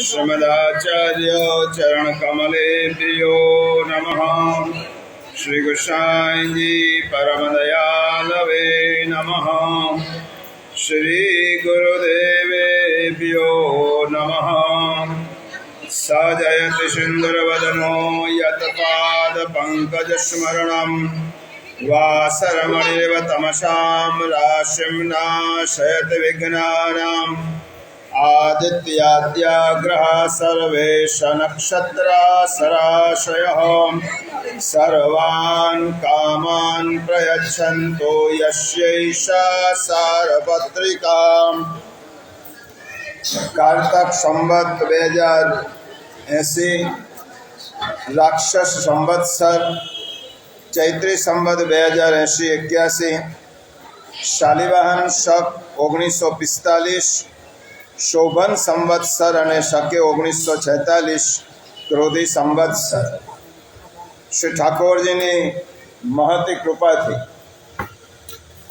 શ્રીમદાચાર્ય ચરણ કમલેભ્યો નમ શ્રી કૃષ્ણાજી પરમ દયાલવે નમ શ્રી ગુરુદેવેભ્યો નમ સજયતિ સુંદરવદનો યત પાદ પંકજ સ્મરણમ वासरमणिव तमसां राशिं नाशयति विघ्नानाम् आदित्याद्याग्रः सर्वेश नक्षत्रा सराशयः सर्वान् कामान् प्रयच्छन्तो यस्यैषा सारपत्रिकाम् કારતક સંવત બે હજાર એંસી રાક્ષસ સંવત્સર ચૈત્રી સંવત બે હજાર એંસી એક્યાસી, શાલિવાહન શક ઓગણીસો પિસ્તાલીસ, શોભન સંવત્સર અને શકે ઓગણીસો છેતાલીસ, ક્રોધી સંવત્સર શ્રી ઠાકોરજીની મહતી કૃપાથી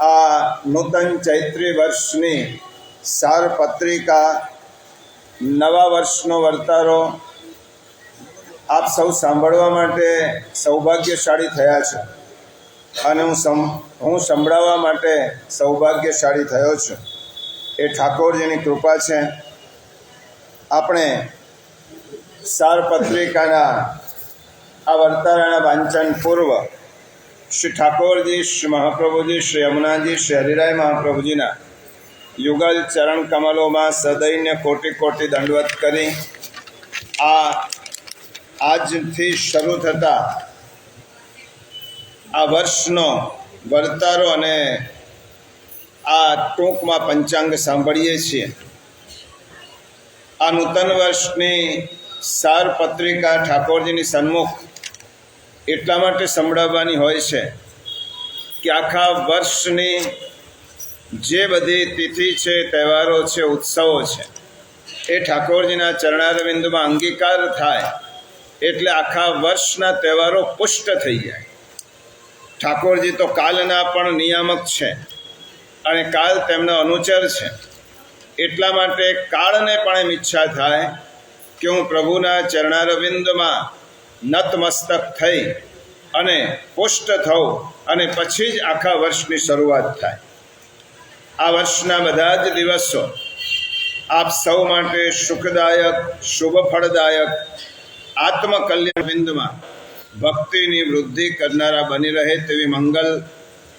આ નૂતન ચૈત્રી વર્ષની સાર પત્રિકા, નવા વર્ષનો વર્તારો આપ સૌ સાંભળવા માટે સૌભાગ્યશાળી થયા છે. અને હું હું સંભળાવવા માટે સૌભાગ્યશાળી થયો છું. એ ઠાકોરજીની કૃપા છે. આપણે સાર પત્રિકાના આ વર્તારાના વાંચન પૂર્વ શ્રી ઠાકોરજી, શ્રી મહાપ્રભુજી, શ્રી યમુનાજી, શ્રી હરિરાય મહાપ્રભુજીના યુગલ ચરણ કમલોમાં સદૈન્ય કોટી કોટી દંડવત કરી આ આજથી શરૂ થતા આ વર્ષનો વર્તારો અને આ ટૂંકમાં પંચાંગ સાંભળીએ છીએ. આ નૂતન વર્ષની સાર પત્રિકા ઠાકોરજીની સન્મુખ એટલા માટે સંભળાવવાની હોય છે કે આખા વર્ષની જે બધી તિથિ છે, તહેવારો છે, ઉત્સવો છે, એ ઠાકોરજીના ચરણારવિંદમાં અંગીકાર થાય. એટલે આખા વર્ષના તહેવારો પુષ્ટ થઈ જાય. ઠાકોરજી તો કાલના પણ નિયામક છે અને કાલ તેમનો અનુચર છે. એટલા માટે કાળને પણ એમ ઈચ્છા થાય કે હું પ્રભુના ચરણારવિંદમાં નતમસ્તક થઈ અને પુષ્ટ થઉં અને પછી જ આખા વર્ષની શરૂઆત થાય. આ વર્ષના બધા જ દિવસો આપ સૌ માટે સુખદાયક, શુભ ફળદાયક આત્મકલ્યાણ બિંદમાં ભક્તિની વૃદ્ધિ કરનારા બની રહે તેવી મંગલ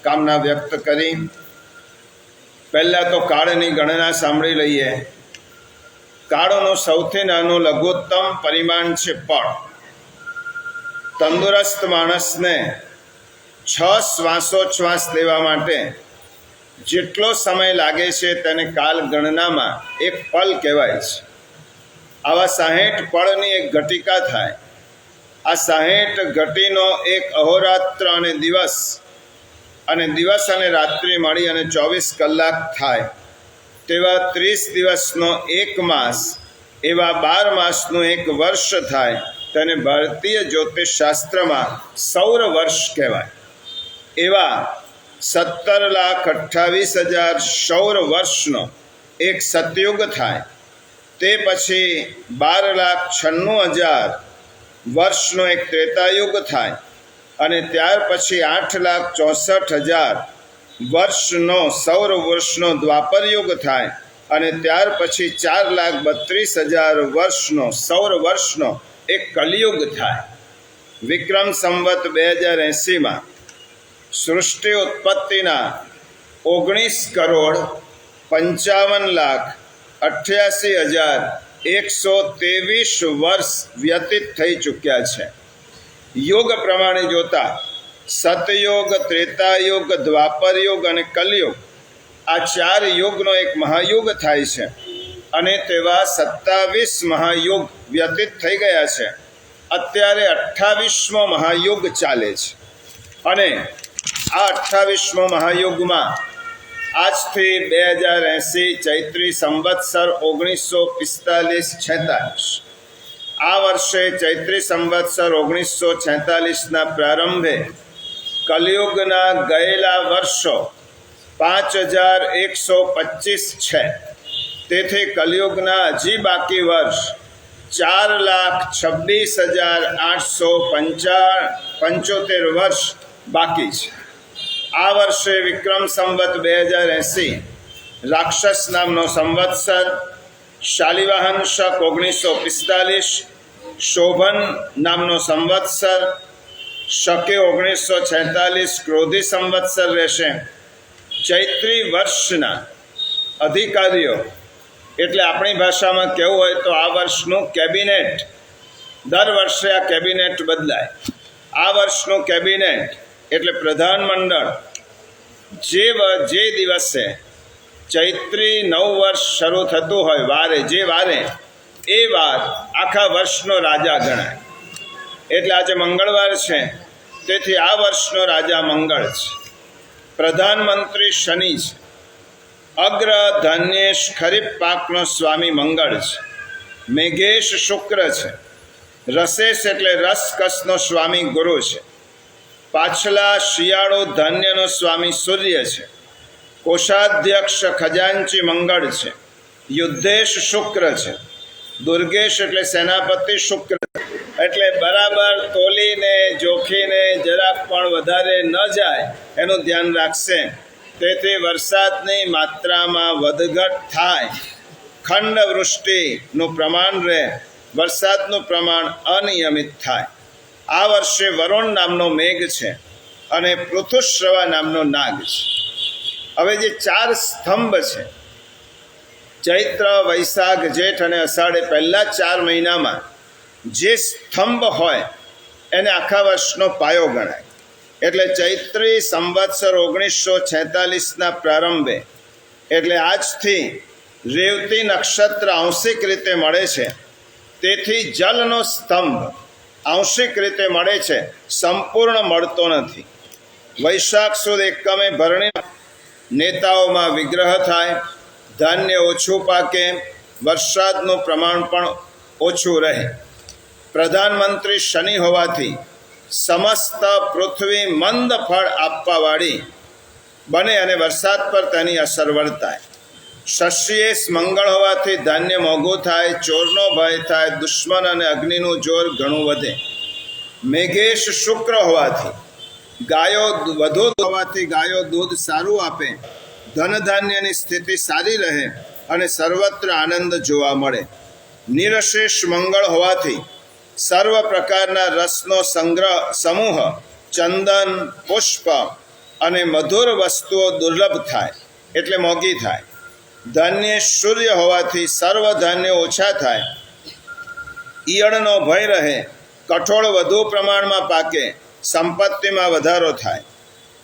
કામના વ્યક્ત કરી. પહેલાં તો કાળની ગણના સાંભળી લઈએ. કાળનો સૌથી નાનું લઘુત્તમ પરિમાણ છે પળ. તંદુરસ્ત માણસને છ શ્વાસોચ્છ્વાસ લેવા માટે જેટલો સમય લાગે છે તેને કાલ ગણનામાં એક પલ કહેવાય છે. આવા સાહીઠ પળની એક ઘટિકા થાય. આ સાહીઠ ઘટીનો એક અહોરાત્ર અને દિવસ અને દિવસ અને રાત્રિ મળી અને ચોવીસ કલાક થાય. તેવા ત્રીસ દિવસનો એક માસ, એવા બાર માસનું એક વર્ષ થાય તેને ભારતીય જ્યોતિષ શાસ્ત્રમાં સૌર વર્ષ કહેવાય. એવા સત્તર લાખ અઠ્ઠાવીસ હજાર સૌર વર્ષનો એક સતયુગ થાય. તે પછી બાર લાખ છન્નું હજાર વર્ષનો એક ત્રેતાયુગ થાય અને ત્યાર પછી આઠ લાખ ચોસઠ હજાર વર્ષનો સૌર વર્ષનો દ્વાપર યુગ થાય અને ત્યાર પછી ચાર લાખ બત્રીસ હજાર વર્ષનો સૌર વર્ષનો એક કલિયુગ થાય. વિક્રમ સંવત બે હજાર એંસીમાં સૃષ્ટિ ઉત્પત્તિના ઓગણીસ કરોડ પંચાવન લાખ અઠ્યાસી હજાર એકસો ત્રેવીસ વર્ષ વ્યતીત થઈ ચૂક્યા છે. યોગ પ્રમાણે જોતા સતયોગ, ત્રેતાયુગ, દ્વાપરયુગ અને કલયુગ આ ચાર યુગનો એક મહાયુગ થાય છે અને તેવા સત્તાવીસ મહાયુગ વ્યતીત થઈ ગયા છે. અત્યારે અઠ્ઠાવીસમો મહાયુગ ચાલે છે અને આ અઠ્ઠાવીસમો મહાયુગમાં આજથી બે હજાર એંસી ચૈત્રી સંવત્સર ઓગણીસો પિસ્તાલીસ છેતાલીસ. આ વર્ષે ચૈત્રી સંવત્સર ઓગણીસો છેતાલીસના પ્રારંભે કલિયુગના ગયેલા વર્ષો પાંચ હજાર એકસો પચીસ છે. તેથી કલયુગના હજી બાકી વર્ષ ચાર લાખ છવ્વીસ હજાર આઠસો પંચા પંચોતેર વર્ષ બાકી છે. આ વર્ષે વિક્રમ સંવત બે હજાર એંસી, રાક્ષસ નામનો સંવત્સર, શાલિવાહન શક ઓગણીસો પિસ્તાલીસ, શોભન નામનો સંવત્સર, શકે ઓગણીસો છેતાલીસ ક્રોધી સંવત્સર રહેશે. ચૈત્રી વર્ષના અધિકારીઓ, એટલે આપણી ભાષામાં કહેવું હોય તો આ વર્ષનું કેબિનેટ, દર વર્ષે આ કેબિનેટ બદલાય. આ વર્ષનું કેબિનેટ એટલે પ્રધાનમંડળ જે વ- જે દિવસે ચૈત્રી નવ વર્ષ શરૂ થતું હોય, વારે, જે વારે, એ વાર આખા વર્ષનો રાજા ગણાય. એટલે આજે મંગળવાર છે, તેથી આ વર્ષનો રાજા મંગળ છે. પ્રધાનમંત્રી શનિ છે. અગ્ર ધન્યેશ ખરીફ પાકનો સ્વામી મંગળ છે. મેઘેશ શુક્ર છે. રસેશ એટલે રસકસનો સ્વામી ગુરુ છે. પાછલા શિયાળો ધાન્યનો સ્વામી સૂર્ય છે. કોષાધ્યક્ષ ખજાનચી મંગળ છે. યુદ્ધેશ શુક્ર છે. દુર્ગેશ એટલે સેનાપતિ શુક્ર એટલે બરાબર તોલીને, જોખીને, જરાક પણ વધારે ન જાય એનું ધ્યાન રાખશે. તેથી વરસાદની માત્રામાં વધઘટ થાય. ખંડ વૃષ્ટિનું પ્રમાણ રહે. વરસાદનું પ્રમાણ અનિયમિત થાય. આ વર્ષે વરુણ નામનો મેઘ છે અને પૃથુશ્રવા નામનો નાગ છે. હવે જે ચાર સ્તંભ છે, ચૈત્ર, વૈશાખ, જેઠ અને અષાઢે પહેલા ચાર મહિનામાં જે સ્તંભ હોય એને આખા વર્ષનો પાયો ગણાય. એટલે ચૈત્રી સંવત્સર ઓગણીસો છેતાલીસના પ્રારંભે એટલે આજથી રેવતી નક્ષત્ર આંશિક રીતે મળે છે. તેથી જલનો સ્તંભ આંશિક રીતે મળે છે, સંપૂર્ણ મળતો નથી. વૈશાખ સુદ એકમે ભરણી નેતાઓમાં વિગ્રહ થાય, ધાન્ય ઓછું પાકે, વરસાદનું પ્રમાણ પણ ઓછું રહે. પ્રધાનમંત્રી શનિ હોવાથી સમસ્ત પૃથ્વી મંદ ફળ આપવાવાળી બને અને વરસાદ પર તેની અસર વર્તાય. શશિયેશ મંગળ હોવાથી ધાન્ય મોંઘું થાય, ચોરનો ભય થાય, દુશ્મન અને અગ્નિનું જોર ઘણું વધે. મેઘેશ શુક્ર હોવાથી, ગાયો વધુ હોવાથી ગાયો દૂધ સારું આપે ધન ધાન્યની સ્થિતિ સારી રહે અને સર્વત્ર આનંદ જોવા મળે. નિરશેષ મંગળ હોવાથી, સર્વ પ્રકારના રસનો સંગ્રહ, સમૂહ, ચંદન, પુષ્પ અને મધુર વસ્તુઓ દુર્લભ થાય, એટલે મોંઘી થાય. ધાન્ય સૂર્ય હોવાથી સર્વ ધન્ય ઓછા થાય. ઈયળનો ભય રહે, કઠોળ વધુ પ્રમાણમાં પાકે, સંપત્તિમાં વધારો થાય.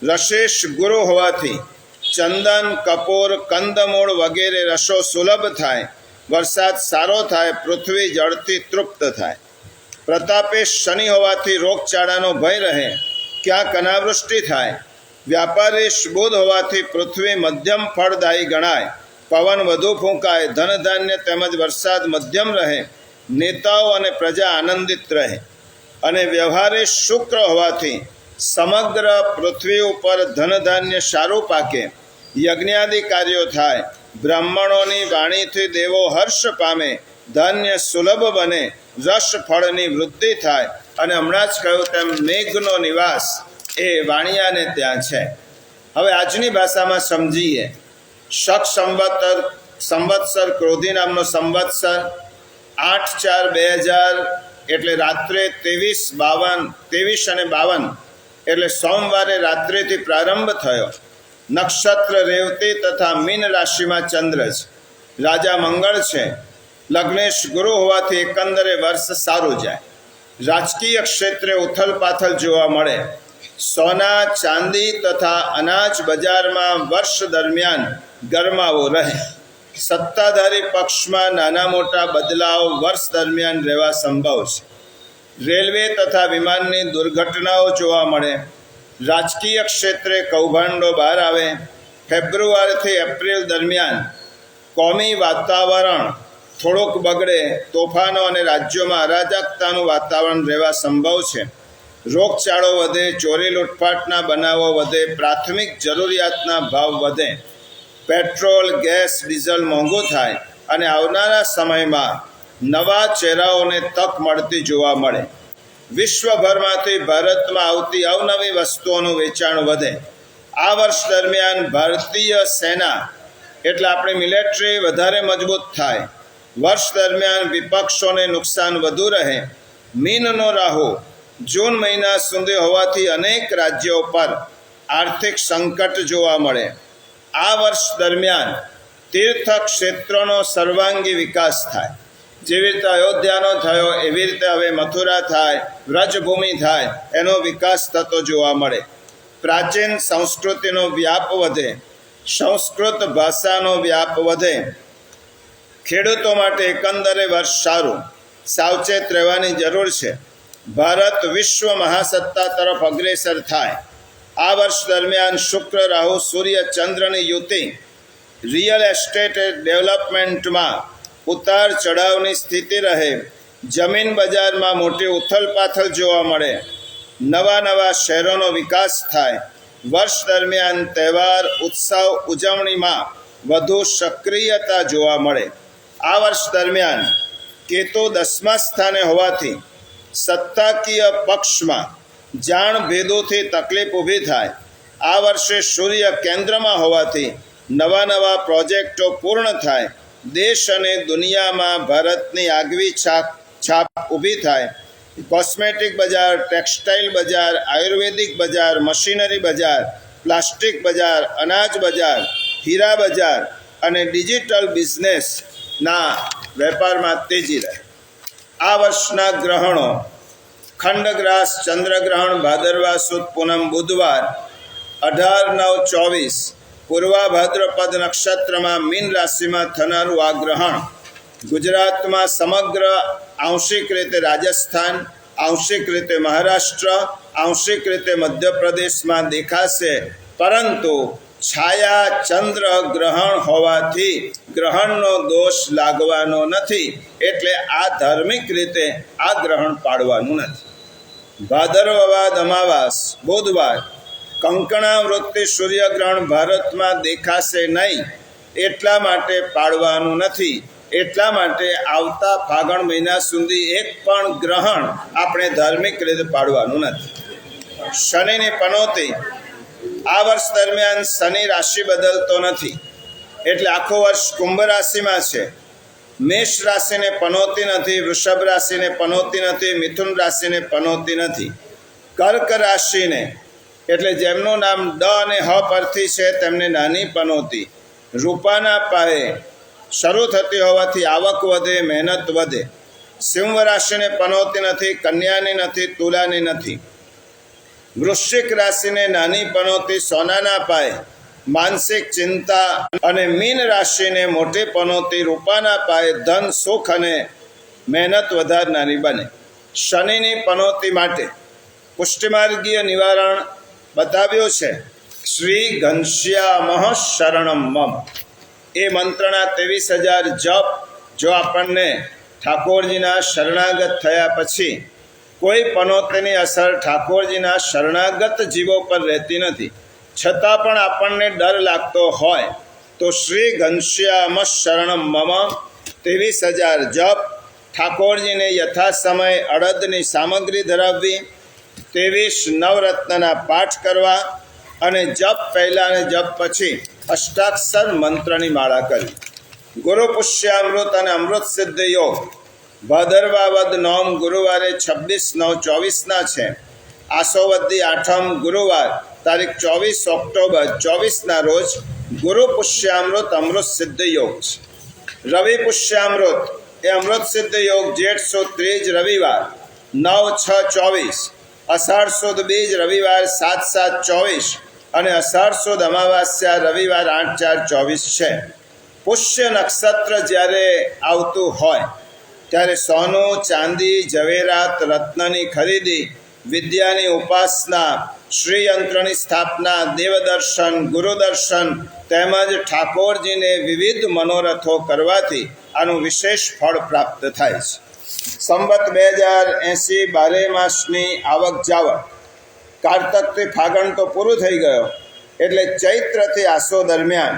રશેષ ગુરુ હોવાથી ચંદન, કપૂર, કંદમૂળ વગેરે રસો સુલભ થાય, વરસાદ સારો થાય, પૃથ્વી જળથી તૃપ્ત થાય. પ્રતાપેશ શનિ હોવાથી રોગચાળાનો ભય રહે, ક્યાંક અનાવૃષ્ટિ થાય. વ્યાપારી બુધ હોવાથી પૃથ્વી મધ્યમ ફળદાયી ગણાય. પવન વધુ ફૂંકાય ધન ધાન્ય તેમજ વરસાદ મધ્યમ રહે, નેતાઓ અને પ્રજા આનંદિત રહે. અને વ્યવહારે શુક્ર હોવાથી સમગ્ર પૃથ્વી ઉપર ધન ધાન્ય સારું પાકે. યજ્ઞાદિ કાર્યો થાય, બ્રાહ્મણોની વાણીથી દેવો હર્ષ પામે, ધાન્ય સુલભ બને, રસ ફળની વૃદ્ધિ થાય. અને હમણાં જ કહ્યું તેમ મેઘનો નિવાસ એ વાણિયાને ત્યાં છે. હવે આજની ભાષામાં સમજીએ. શક સંવત્સર સંવત્સર ક્રોધી નામનો સંવત્સર, આઠ ચાર બે હજાર, એટલે રાત્રે ત્રેવીસ બાવન, ત્રેવીસ અને બાવન, એટલે સોમવારે રાત્રેથી પ્રારંભ થયો. નક્ષત્ર રેવતી તથા મીન રાશિમાં ચંદ્ર છે. રાજા મંગળ છે. લગ્નેશ ગુરુ હોવાથી એકંદરે વર્ષ સારું જાય. રાજકીય ક્ષેત્રે ઉથલ પાથલ જોવા મળે. સોના, ચાંદી તથા અનાજ બજારમાં વર્ષ દરમિયાન ગરમાવો રહે. સત્તાધારી પક્ષમાં નાના મોટા બદલાવ વર્ષ દરમિયાન રહેવા સંભવ છે. રેલવે તથા વિમાનની દુર્ઘટનાઓ જોવા મળે. રાજકીય ક્ષેત્રે કૌભાંડો બહાર આવે. ફેબ્રુઆરીથી એપ્રિલ દરમિયાન કોમી વાતાવરણ થોડોક બગડે. તોફાનો અને રાજ્યોમાં અરાજકતાનું વાતાવરણ રહેવા સંભવ છે. રોગચાળો વધે, ચોરી લૂંટફાટના બનાવો વધે, પ્રાથમિક જરૂરિયાતના ભાવ વધે, પેટ્રોલ, ગેસ, ડીઝલ મોંઘું થાય અને આવનારા સમયમાં નવા ચહેરાઓને તક મળતી જોવા મળે. વિશ્વભરમાંથી ભારતમાં આવતી અવનવી વસ્તુઓનું વેચાણ વધે. આ વર્ષ દરમિયાન ભારતીય સેના એટલે આપણી મિલિટરી વધારે મજબૂત થાય. વર્ષ દરમિયાન વિપક્ષોને નુકસાન વધુ રહે. મીનનો રાહુ જૂન મહિના સુધી હોવાથી અનેક રાજ્યો પર આર્થિક સંકટ જોવા મળે. આ વર્ષ દરમિયાન તીર્થ ક્ષેત્રોનો સર્વાંગી વિકાસ થાય. જેવી રીતે અયોધ્યાનો થયો, એવી રીતે હવે મથુરા થાય, વ્રજભૂમિ થાય, એનો વિકાસ થતો જોવા મળે. પ્રાચીન સંસ્કૃતિનો વ્યાપ વધે, સંસ્કૃત ભાષાનો વ્યાપ વધે. ખેડૂતો માટે એકંદરે વર્ષ સારું, સાવચેત રહેવાની જરૂર છે. ભારત વિશ્વ મહાસત્તા તરફ અગ્રેસર થાય. આ વર્ષ દરમિયાન શુક્ર, રાહુ, સૂર્ય ચંદ્રની યુતિ રિયલ એસ્ટેટ ડેવલપમેન્ટમાં ઉતાર ચઢાવની સ્થિતિ રહે. જમીન બજારમાં મોટી ઉથલપાથલ જોવા મળે. નવા નવા શહેરોનો વિકાસ થાય. વર્ષ દરમિયાન તહેવાર, ઉત્સવ ઉજવણીમાં વધુ સક્રિયતા જોવા મળે. આ વર્ષ દરમિયાન કેતુ દસમા સ્થાને હોવાથી સત્તાકીય પક્ષમાં જાણ ભેદોથી તકલીફ ઊભી થાય. આ વર્ષે સૂર્ય કેન્દ્રમાં હોવાથી નવા નવા પ્રોજેક્ટો પૂર્ણ થાય. દેશ અને દુનિયામાં ભારતની આગવી છાપ છાપ ઊભી થાય. કોસ્મેટિક બજાર, ટેક્સટાઇલ બજાર, આયુર્વેદિક બજાર, મશીનરી બજાર, પ્લાસ્ટિક બજાર, અનાજ બજાર, હીરા બજાર અને ડિજિટલ બિઝનેસના વેપારમાં તેજી રહે. આ વર્ષના ગ્રહણો ખંડગ્રાસ, ચંદ્રગ્રહણ, ભાદરવા સુદ, પૂનમ, બુધવાર, અઢાર, નવ, ચોવીસ, પૂર્વા ભાદ્રપદ નક્ષત્રમાં મીન રાશિમાં થનારું આ ગ્રહણ ગુજરાતમાં સમગ્ર આંશિક રીતે રાજસ્થાન, આંશિક રીતે મહારાષ્ટ્ર, આંશિક રીતે મધ્યપ્રદેશમાં દેખાશે. પરંતુ છાયા ચંદ્ર ગ્રહણ હોવાથી ગ્રહણનો દોષ લાગવાનો નથી. એટલે આ ધાર્મિક રીતે આ ગ્રહણ પાડવાનું નથી. ભાદરવાદ અમાવાસ, બુધવાર કંકણાવૃત્તિ સૂર્યગ્રહણ ભારતમાં દેખાશે નહીં. એટલા માટે પાડવાનું નથી. એટલા માટે આવતા ફાગણ મહિના સુધી એક પણ ગ્રહણ આપણે ધાર્મિક રીતે પાડવાનું નથી. શનિની પનોતી આ વર્ષ દરમિયાન શનિ રાશિ બદલતો નથી. એટલે આખો વર્ષ કુંભ રાશિમાં છે. મેષ રાશિને પનોતી નથી, વૃષભ રાશિને પનોતી નથી, મિથુન રાશિને પનોતી નથી. કર્ક રાશિને, એટલે જેમનું નામ ડ અને હ પરથી છે, તેમને નાની પનોતી. રૂપાના પાયે શરૂ થતી હોવાથી આવક વધે, મહેનત વધે. સિંહ રાશિને પનોતી નથી, કન્યાની નથી, તુલાની નથી. વૃશ્ચિક રાશિને નાની પનોતી સોનાના પાયે, માનસિક ચિંતા અને મીન રાશિને મોટેપણોથી રૂપાના પાયે, ધન, સુખ અને મહેનત વધારનારી બને. શનિની પનોતી માટે પુષ્ટિમાર્ગીય નિવારણ બતાવ્યું છે. શ્રી ઘનશ્યામહ શરણમ મમ. એ મંત્રના ત્રેવીસ હજાર જપ જો આપણને ઠાકોરજીના શરણાગત થયા પછી કોઈ પનોતીની અસર ઠાકોરજીના શરણાગત જીવો પર રહેતી નથી. છતાં પણ આપણને ડર લાગતો હોય તો શ્રી ઘનશ્યામ શરણમ મમ ત્રેવીસ હજાર જપ ઠાકોરજીને યથા સમય અડદની સામગ્રી ધરાવવી ત્રેવીસ નવરત્નના પાઠ કરવા અને જપ પહેલાં અને જપ પછી અષ્ટાક્ષર મંત્રની માળા કરવી. ગુરુ પુષ્યામૃત અને અમૃત સિદ્ધ યોગ ભાદરવાવદ નોમ ગુરુવારે છવ્વીસ નવ ચોવીસના છે. આસોવદી આઠમ ગુરુવાર, તારીખ ચોવીસ ઓક્ટોબર ચોવીસના રોજ ગુરુ પુષ્યામૃત અમૃત સિદ્ધ યોગ છે. રવિ પુષ્યામૃત એ અમૃત સિદ્ધ યોગ જેઠ સુદ ત્રીજ રવિવાર, નવ છ ચોવીસ અષાઢ સુદ બીજ રવિવાર સાત સાત ચોવીસ અને અષાઢ સુદ અમાવાસ્યા રવિવાર આઠ ચાર ચોવીસ છે. પુષ્ય નક્ષત્ર જ્યારે આવતું હોય ત્યારે સોનું, ચાંદી, ઝવેરાત, રત્નની ખરીદી, વિદ્યાની ઉપાસના, શ્રીયંત્રની સ્થાપના, દેવદર્શન, ગુરુદર્શન તેમજ ઠાકોરજીને વિવિધ મનોરથો કરવાથી આનું વિશેષ ફળ પ્રાપ્ત થાય છે. સંવત બે હજાર એંસી બારે માસની આવક જાવક કારતકથી ફાગણ તો પૂરું થઈ ગયો એટલે ચૈત્રથી આસો દરમિયાન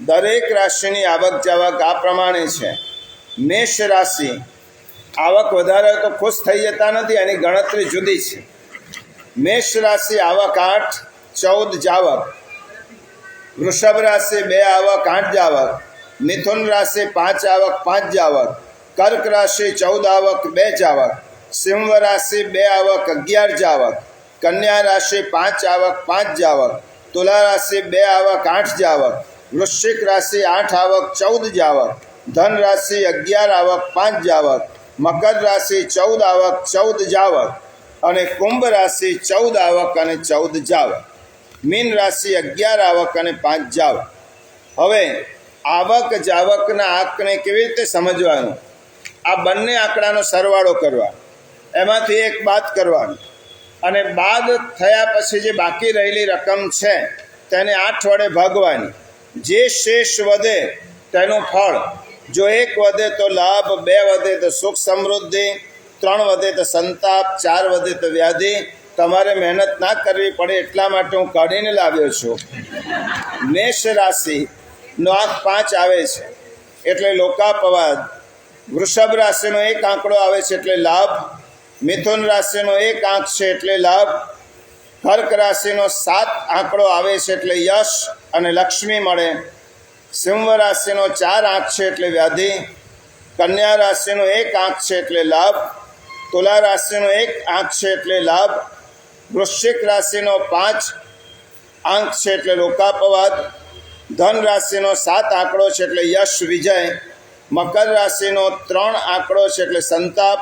દરેક રાશિની આવક જાવક આ પ્રમાણે છે. મેષ રાશિ. આવક વધારે તો ખુશ થઈ જતા નથી એની ગણતરી જુદી છે. મેષ રાશિ આવક આઠ, ચૌદ જાવક. વૃષભ રાશિ બે આવક, આઠ જાવક. મિથુન રાશિ પાંચ આવક, પાંચ જાવક. કર્ક રાશિ ચૌદ આવક, બે જાવક. સિંહ રાશિ બે આવક, અગિયાર જાવક. કન્યા રાશિ પાંચ આવક, પાંચ જાવક. તુલા રાશિ બે આવક, આઠ જાવક. વૃશ્ચિક રાશિ આઠ આવક, ચૌદ જાવક. ધન રાશિ અગિયાર આવક, પાંચ જાવક. મકર રાશિ ચૌદ આવક, ચૌદ જાવક. અને કુંભ રાશિ ચૌદ આવક અને ચૌદ જાવક. મીન રાશિ અગિયાર આવક અને પાંચ જાવક. હવે આવક જાવકના આંકને કેવી રીતે સમજવાનું? આ બંને આંકડાનો સરવાળો કરવા એમાંથી એક બાદ કરવાનું. અને બાદ થયા પછી જે બાકી રહેલી રકમ છે, તેને આઠ વડે ભાગવાની. જે શેષ વધે, તેનું ફળ. જો એક વધે તો લાભ, બે વધે તો સુખ સમૃદ્ધિ, ત્રણ વધે તો સંતાપ, ચાર વધે તો વ્યાધિ. તમારે મહેનત ના કરવી પડે એટલા માટે હું કાઢીને લાવ્યો છું. મેષ રાશિનો આંક પાંચ આવે છે. એટલે લોકાપવાદ. વૃષભ રાશિનો એક આંકડો આવે છે એટલે લાભ. મિથુન રાશિનો એક આંક છે એટલે લાભ. કર્ક રાશિનો સાત આંકડો આવે છે એટલે યશ અને લક્ષ્મી મળે. સિંહ રાશિનો ચાર આંક છે એટલે વ્યાધિ, કન્યા રાશિનો એક આંક છે એટલે લાભ, તુલા રાશિનો એક આંક છે એટલે લાભ, વૃશ્ચિક રાશિનો પાંચ આંક છે એટલે લોકાપવાદ ધન રાશિનો સાત આંકડો છે એટલે યશ વિજય, મકર રાશિનો ત્રણ આંકડો છે એટલે સંતાપ,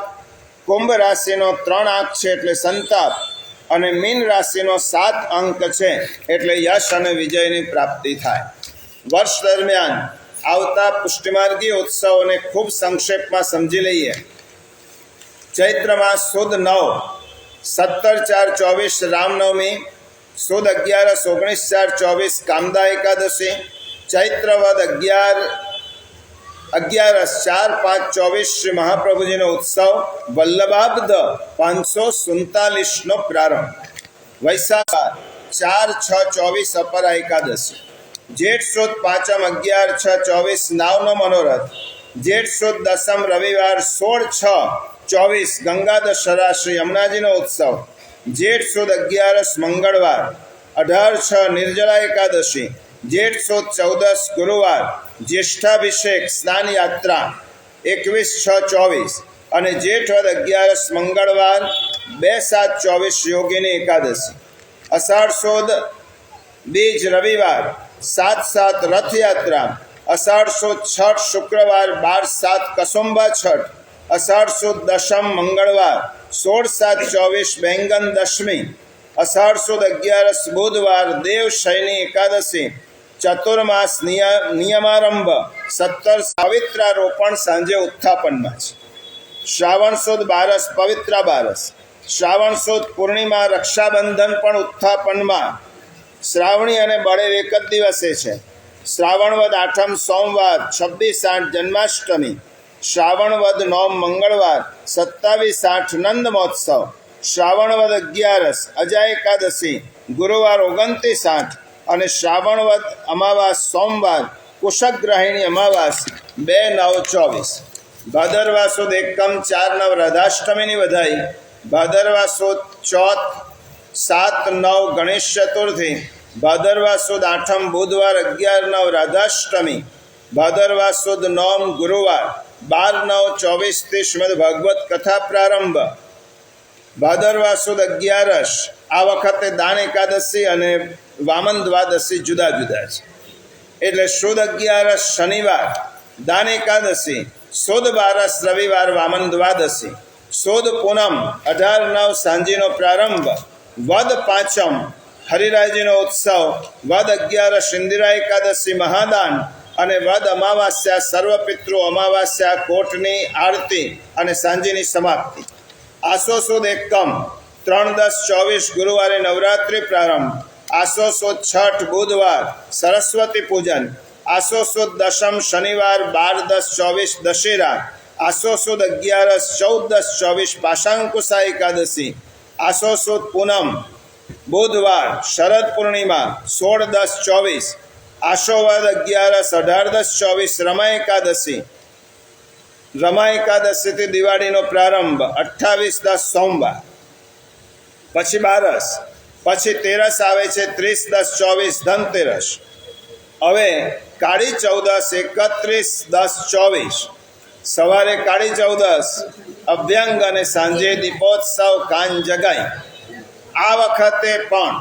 કુંભ રાશિનો ત્રણ આંક છે એટલે સંતાપ અને મીન રાશિનો સાત અંક છે એટલે યશ અને વિજયની પ્રાપ્તિ થાય. વર્ષ દરમિયાન આવતા પુષ્ટિમાર્ગી ઉત્સવોને ખૂબ સંક્ષેપમાં સમજી લઈએ. ચૈત્રમાં સુદ નવ, સત્તર ચાર ચોવીસ રામનવમી, સુદ અગિયારસ ઓગણીસ ચાર ચોવીસ કામદા એકાદશી ચૈત્રવદ અગિયાર અગિયારસ ચાર પાંચ ચોવીસ શ્રી મહાપ્રભુજીનો ઉત્સવ, વલ્લભાબ્દ પાંચસો સુડતાલીસનો પ્રારંભ. વૈશાખ ચાર છ ચોવીસ અપરા એકાદશી. જેઠ સુદ પાંચમ અગિયાર છ ચોવીસ નાવનો મનોરથ. જેઠ સુદ દસમ રવિવાર સોળ છ ચોવીસ ગંગાધર સરા શ્રી યમુનાજીનો ઉત્સવ. જેઠ સુદ અગિયારસ મંગળવાર, અઢાર છ નિર્જળા એકાદશી. જેઠ સુદ ચૌદસ ગુરુવાર, જ્યેષ્ઠાભિષેક સ્નાન યાત્રા એકવીસ છ ચોવીસ અને જેઠ વદ અગિયારસ મંગળવાર, બે સાત ચોવીસ યોગીની એકાદશી. અષાઢ સુદ બીજ રવિવાર સાત સાત રથયાત્રા અષાઢસો છઠ શુક્રવાર બાર સાત કસુંબા છઠ અષાઢસો દશમ મંગળવાર સોળ સાત ચોવીસ બેંગન દશમી અષાઢસો અગિયારસ બુધવાર, દેવ શયની એકાદશી, ચતુર્માસ નિય- નિયમારંભ, સત્તર સાવિત્રારોપણ સાંજે ઉત્થાપનમાં છે. શ્રાવણ સુદ બારસ પવિત્રા બારસ શ્રાવણ સુદ પૂર્ણિમા રક્ષાબંધન પણ ઉત્થાપનમાં શ્રાવણી અને બળેવ એક જ દિવસે છે. શ્રાવણવદ આઠમ સોમવાર, છવ્વીસ આઠ જન્માષ્ટમી. શ્રાવણવદ નોમ મંગળવાર, સત્તાવીસ આઠ નંદ મહોત્સવ. શ્રાવણવદ અગિયારસ અજા એકાદશી, ગુરુવાર ઓગણત્રીસ આઠ અને શ્રાવણવદ અમાવાસ સોમવાર, કુશગ્રહિણી અમાવાસ બે નવ ચોવીસ. ભાદરવા સુદ એકમ ચાર નવ રાધાષ્ટમીની વધાઈ. ભાદરવા સુદ ચોથ સાત નવ ગણેશ ચતુર્થી, ભાદરવા સુદ આઠમ બુધવાર અગિયાર નવ રાધાષ્ટમી, ભાદરવા સુદ નોમ ગુરુવાર બાર નવ ચોવીસથી શ્રીમદ ભાગવત કથા પ્રારંભ. ભાદરવા સુદ અગિયારસ, આ વખતે દાન એકાદશી અને વામન દ્વાદશી જુદા જુદા છે. એટલે સુદ અગિયારસ શનિવાર, દાન એકાદશી, સુદ બારસ રવિવાર વામન દ્વાદશી, સુદ પૂનમ અઢાર નવ સાંજીનો પ્રારંભ વદ પાંચમ, હરિરાયજીનો ઉત્સવ, વદ અગિયારસ ઇન્દિરા એકાદશી મહાદાન અને વદ અમાવાસ્યા સર્વપિતૃ અમાવાસ્યા કોટની આરતી અને સાંજેની સમાપ્તિ. આસો સુદ એકમ, ત્રણ દસ ચોવીસ ગુરુવારે નવરાત્રિ પ્રારંભ. આસો સુદ છઠ બુધવાર સરસ્વતી પૂજન. આસો સુદ દશમ શનિવાર બાર દસ ચોવીસ દશેરા. આસો સુદ અગિયારસ ચૌદ દસ ચોવીસ પાશાંકુશા એકાદશી. આસો સુદ પૂનમ, બુધવાર, શરદ પૂર્ણિમા, સોળ દસ ચોવીસ, આશોવાદ અગિયારસ, અઢાર દસ ચોવીસ, રમા એકાદશી. રમા એકાદશીથી દિવાળીનો પ્રારંભ અઠ્ઠાવીસ દસ સોમવાર. પછી બારસ, પછી તેરસ આવે છે ત્રીસ દસ ચોવીસ ધનતેરસ. હવે કાળી ચૌદસ એકત્રીસ દસ ચોવીસ. સવારે કાળી ચૌદસ, અભ્યંગ અને સાંજે દીપોત્સવ કાન જગાઈ. આ વખતે પણ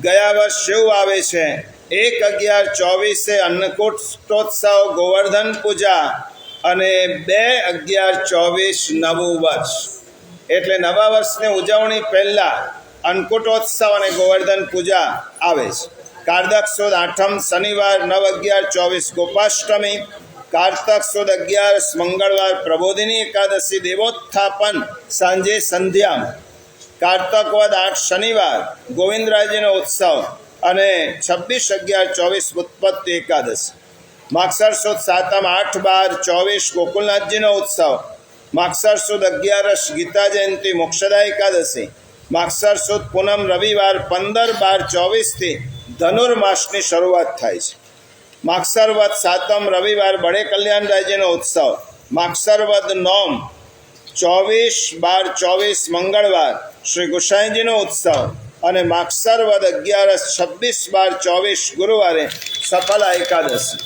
ગયા વર્ષ શિવ આવે છે? એક અગિયાર ચોવીસે અન્નકૂટોત્સવ ગોવર્ધન પૂજા અને બે અગિયાર ચોવીસ નવું વર્ષ. એટલે નવા વર્ષની ઉજવણી પહેલાં અન્નકૂટોત્સવ અને ગોવર્ધન પૂજા આવે છે. કારદક સુદ આઠમ શનિવાર નવ અગિયાર ચોવીસ ગોપાષ્ટમી કારતક સુદ અગિયારસ મંગળવાર પ્રબોધિની એકાદશી દેવોત્થાપન સાંજે સંધ્યા કારતક વદ આઠ શનિવાર ગોવિંદરાજીનો ઉત્સવ અને છવ્વીસ અગિયાર ચોવીસ ઉત્પત્તિ એકાદશી માક્ષર સુદ સાતમ આઠ બાર ચોવીસ ગોકુલનાથજીનો ઉત્સવ માક્ષર સુદ અગિયારસ ગીતા જયંતિ મોક્ષદા એકાદશી માક્ષર સુદ પૂનમ રવિવાર પંદર બાર ચોવીસથી ધનુર્માસની શરૂઆત થાય છે માગસર વદ સાતમ રવિવાર બળે કલ્યાણ રાજ્યનો ઉત્સવ. માક્ષરવદ વદ નોમ, ચોવીસ બાર ચોવીસ મંગળવાર શ્રી ગુસાઈજીનો ઉત્સવ અને માક્ષરવદ વદ અગિયારસ છવ્વીસ બાર ચોવીસ ગુરુવારે સફલા એકાદશી.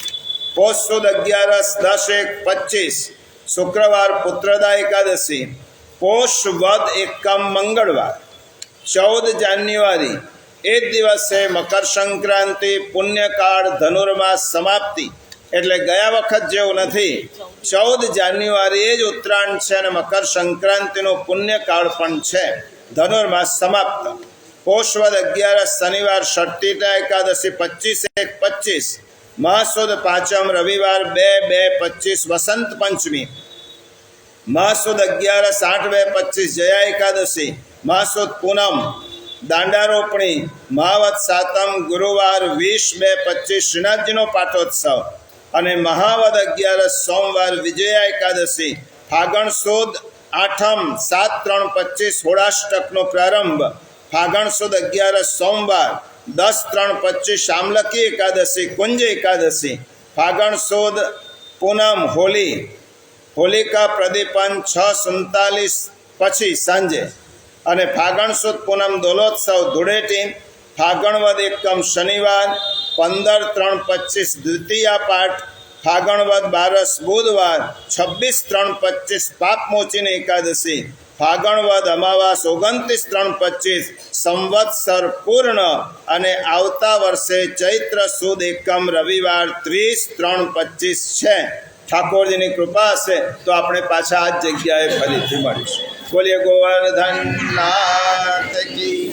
પોષ સુદ અગિયારસ દસ એક પચીસ. શુક્રવાર પુત્રદા એકાદશી. પોષ વદ એકમ મંગળવાર. ચૌદ જાન્યુઆરી એ જ દિવસે મકર સંક્રાંતિ, પુણ્યકાળ, ધનુર્માસ સમાપ્તિ. એટલે ગયા વખત જેવું નથી. ચૌદ જાન્યુઆરી એ જ ઉત્તરાયણ છે અને મકર સંક્રાંતિનો પુણ્યકાળ પણ છે. ધનુર્માસ સમાપ્ત. પોષવદ અગિયારસ શનિવાર ષટ્ટીતા એકાદશી પચીસ એક પચીસ મહાસુદ પાંચમ રવિવાર, બે બે પચીસ વસંત પંચમી. મહાસુદ અગિયારસ, આઠ બે પચીસ જયા એકાદશી. મહાસુદ પૂનમ. દાંડા રોપણી મહાવત સાતમ, ગુરુવાર, વીસ બે પચીસ, શ્રીનાથજીનો પાટોત્સવ અને મહાવદ અગિયારસ, સોમવાર, વિજયા એકાદશી, ફાગણ સુદ આઠમ, સાત ત્રણ પચીસ, હોળાષ્ટકનો પ્રારંભ, ફાગણ સુદ અગિયારસ, સોમવાર, દસ ત્રણ પચીસ, શામલકી એકાદશી, કુંજ એકાદશી, ફાગણ સુદ પૂનમ, હોલી, હોલિકા પ્રદીપન, છ સુડતાલીસ, પછી સાંજે અને ફાગણ સુદ પૂનમ દોલોત્સવ ધૂળેટી, ફાગણવદ એકમ શનિવાર, પંદર ત્રણ પચીસ દ્વિતીય પાઠ, ફાગણવદ બારસ બુધવાર, છવ્વીસ ત્રણ પચીસ પાપમોચીની એકાદશી, ફાગણવદ અમાવાસ ઓગણત્રીસ ત્રણ પચીસ સંવત્સર પૂર્ણ અને આવતા વર્ષે ચૈત્ર સુદ એકમ રવિવાર ત્રીસ ત્રણ પચીસ છે. ઠાકોરજીની કૃપા હશે તો આપણે પાછા આ જ જગ્યાએ ફરીથી મળીશું. ગોવર્ધન નાથ કી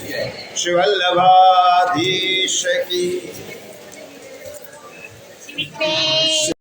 શ્રી વલ્લભાધીશ કી